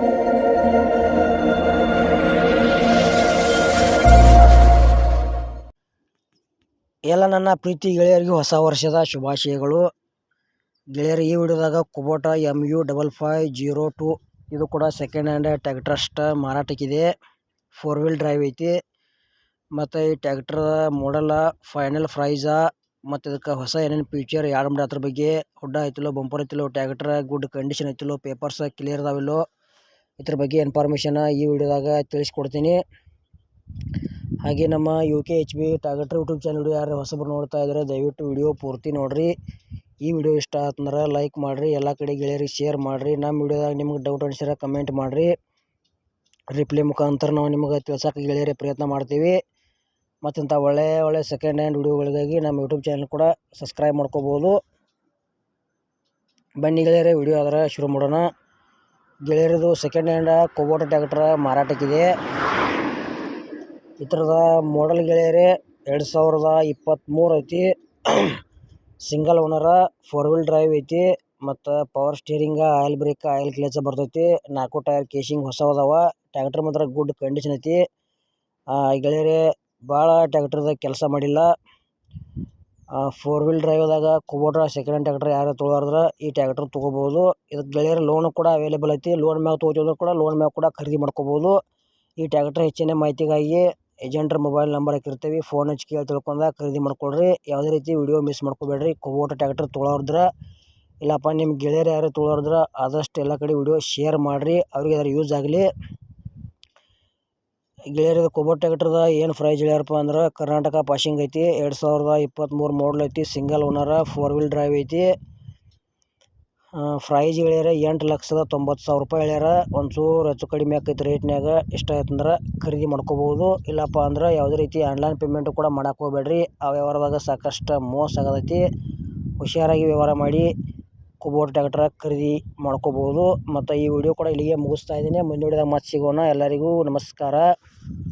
ಎಲ್ಲ ನನ್ನ ಪ್ರೀತಿ ಗೆಳೆಯರಿಗೆ ಹೊಸ ವರ್ಷದ ಶುಭಾಶಯಗಳು. ಗೆಳೆಯರು ಈ ವಿಡಿಯೋದಾಗ Kubota M U double five zero two ಇದು ಕೂಡ ಸೆಕೆಂಡ್ ಹ್ಯಾಂಡ್ ಟ್ಯಾಕ್ಟರ್ ಅಷ್ಟ ಮಾರಾಟಕ್ಕಿದೆ ಫೋರ್ ವೀಲ್ ಡ್ರೈವ್ ಐತಿ. ಮತ್ತು ಈ ಟ್ಯಾಕ್ಟರ್ ಮಾಡಲ್ಲ ಫೈನಲ್ ಪ್ರೈಸ ಮತ್ತು ಇದಕ್ಕೆ ಹೊಸ ಏನೇನು ಫ್ಯೂಚರ್ ಯಾರು ಮಾಡಿ ಅದ್ರ ಬಗ್ಗೆ ಹುಡ್ಡ ಐತಿಲ್ಲೋ ಬಂಪರ್ ಐತಿಲ್ಲೋ ಟ್ಯಾಕ್ಟ್ರ ಗುಡ್ ಕಂಡೀಷನ್ ಐತಿಲ್ಲೋ ಪೇಪರ್ಸ್ ಕ್ಲಿಯರ್ ಅದಾವಿಲ್ಲೋ. ಇದ್ರ ಬಗ್ಗೆ ಇನ್ಫಾರ್ಮೇಷನ್ ಈ ವಿಡಿಯೋದಾಗ ತಿಳಿಸ್ಕೊಡ್ತೀನಿ. ಹಾಗೆ ನಮ್ಮ U K H B tractor YouTube channel ಯಾರು ಹೊಸಬ್ರು ನೋಡ್ತಾ ಇದ್ದಾರೆ ದಯವಿಟ್ಟು ವಿಡಿಯೋ ಪೂರ್ತಿ ನೋಡಿರಿ. ಈ ವಿಡಿಯೋ ಇಷ್ಟ ಆತಂದ್ರೆ ಲೈಕ್ ಮಾಡಿರಿ, ಎಲ್ಲ ಕಡೆ ಗೆಳೆಯರಿಗೆ ಶೇರ್ ಮಾಡಿರಿ. ನಮ್ಮ ವಿಡಿಯೋದಾಗ ನಿಮ್ಗೆ ಡೌಟ್ ಅನಿಸಿರ ಕಮೆಂಟ್ ಮಾಡಿರಿ. ರಿಪ್ಲೈ ಮುಖಾಂತರ ನಾವು ನಿಮಗೆ ತಿಳ್ಸೋಕೆ ಗೆಳೆಯರೇ ಪ್ರಯತ್ನ ಮಾಡ್ತೀವಿ. ಮತ್ತಿಂಥ ಒಳ್ಳೆ ಒಳ್ಳೆ ಸೆಕೆಂಡ್ ಹ್ಯಾಂಡ್ ವಿಡಿಯೋಗಳಿಗಾಗಿ ನಮ್ಮ ಯೂಟ್ಯೂಬ್ ಚಾನಲ್ ಕೂಡ ಸಬ್ಸ್ಕ್ರೈಬ್ ಮಾಡ್ಕೋಬೋದು. ಬನ್ನಿ ಗೆಳೆಯರೇ, ವಿಡಿಯೋ ಆದರೆ ಶುರು ಮಾಡೋಣ. ಗೆಳೆಯರದು ಸೆಕೆಂಡ್ ಹ್ಯಾಂಡ್ ಕೊಬೋಟ ಟ್ಯಾಕ್ಟ್ರ ಮಾರಾಟಕ್ಕಿದೆ. ಇದೆ ಥರದ ಮಾಡಲ್ ಗೆಳೆಯರೇ, ಎರಡು ಸಾವಿರದ ಇಪ್ಪತ್ತ್ಮೂರು ಐತಿ. Single owner four wheel drive ಐತಿ. ಮತ್ತು power steering oil brake oil clutch ಬರ್ತೈತಿ. ನಾಲ್ಕು ಟೈರ್ ಕೇಶಿಂಗ್ ಹೊಸ ಟ್ಯಾಕ್ಟ್ರ್ ಮಾತ್ರ ಗುಡ್ ಕಂಡೀಷನ್ ಐತಿ. ಗೆಳೆಯರೇ ಭಾಳ ಟ್ಯಾಕ್ಟ್ರದಾಗ ಕೆಲಸ ಮಾಡಿಲ್ಲ. ಫೋರ್ ವೀಲ್ ಡ್ರೈವ್ದಾಗ ಕುಬೋಟ ಸೆಕೆಂಡ್ ಟ್ಯಾಕ್ಟ್ರ್ ಯಾರು ತೊಗೊಳಾರ್ದ್ರೆ ಈ ಟ್ಯಾಕ್ಟ್ರ್ ತೊಗೋಬೋದು. ಇದಕ್ಕೆ ಗೆಳೆಯರ ಲೋನ್ ಕೂಡ ಅವೈಲೇಬಲ್ ಐತಿ. ಲೋನ್ ಮ್ಯಾಗ ತೊಗೋತಿದ್ರು ಕೂಡ ಲೋನ್ ಮ್ಯಾಗ ಕೂಡ ಖರೀದಿ ಮಾಡ್ಕೋಬೋದು. ಈ ಟ್ಯಾಕ್ಟ್ರ್ ಹೆಚ್ಚಿನ ಮಾಹಿತಿಗಾಗಿ ಏಜೆಂಟ್ರ ಮೊಬೈಲ್ ನಂಬರ್ ಹಾಕಿರ್ತೀವಿ. ಫೋನ್ ಹಚ್ಚಿ ಕೇಳಿ ತಿಳ್ಕೊಂಡ ಖರೀದಿ ಮಾಡ್ಕೊಳ್ರಿ. ಯಾವುದೇ ರೀತಿ ವಿಡಿಯೋ ಮಿಸ್ ಮಾಡ್ಕೋಬೇಡ್ರಿ. ಕುಬೋಟ ಟ್ಯಾಕ್ಟ್ರ್ ತೊಗೊಳೋದ್ರ ಇಲ್ಲಪ್ಪ ನಿಮ್ಮ ಗೆಳೆಯರು ಯಾರು ತೊಗೊಳೋದ್ರ ಆದಷ್ಟು ಎಲ್ಲ ಕಡೆ ವಿಡಿಯೋ ಶೇರ್ ಮಾಡಿರಿ. ಅವ್ರಿಗೆ ಯಾರು ಯೂಸ್ ಆಗಲಿ. ಗೆಳೆಯರದ ಕುಬೋಟ ಟ್ಯಾಕ್ಟ್ರದ ಏನು ಪ್ರೈಸ್ ಹೇಳ್ಯಾರಪ್ಪ ಅಂದ್ರೆ ಕರ್ನಾಟಕ ಪಾಸಿಂಗ್ ಐತಿ, ಎರಡು ಸಾವಿರದ ಇಪ್ಪತ್ತ್ಮೂರು ಮಾಡಲ್ ಐತಿ single owner four wheel drive ಐತಿ. ಪ್ರೈಸ್ ಹೇಳ್ಯಾರ ಎಂಟು ಲಕ್ಷದ ತೊಂಬತ್ತು ಸಾವಿರ ರೂಪಾಯಿ ಹೇಳ್ಯಾರ. ಒಂಚೂರು ಹೆಚ್ಚು ಕಡಿಮೆ ಆಕೈತಿ ರೇಟ್ನಾಗ ಅಂದ್ರೆ ಖರೀದಿ ಮಾಡ್ಕೋಬೋದು ಇಲ್ಲಪ್ಪ ಅಂದ್ರೆ ಯಾವುದೇ ರೀತಿ ಆನ್ಲೈನ್ ಪೇಮೆಂಟು ಕೂಡ ಹೋಗ್ಬೇಡ್ರಿ. ಆ ವ್ಯವಹಾರದಾಗ ಸಾಕಷ್ಟು ಮೋಸ ಆಗತೈತಿ ಹುಷಾರಾಗಿ ವ್ಯವಹಾರ ಮಾಡಿ. ಕುಬೋಟ ಟ್ಯಾಕ್ಟರ್ ಖರೀದಿ ಮಾಡ್ಕೋಬೋದು. ಮತ್ತು ಈ ವಿಡಿಯೋ ಕೂಡ ಇಲ್ಲಿಗೆ ಮುಗಿಸ್ತಾ ಇದ್ದೀನಿ. ಮುಂದಿನ ವಿಡಿಯೋದಾಗ ಮತ್ತೆ ಸಿಗೋಣ. ಎಲ್ಲರಿಗೂ ನಮಸ್ಕಾರ.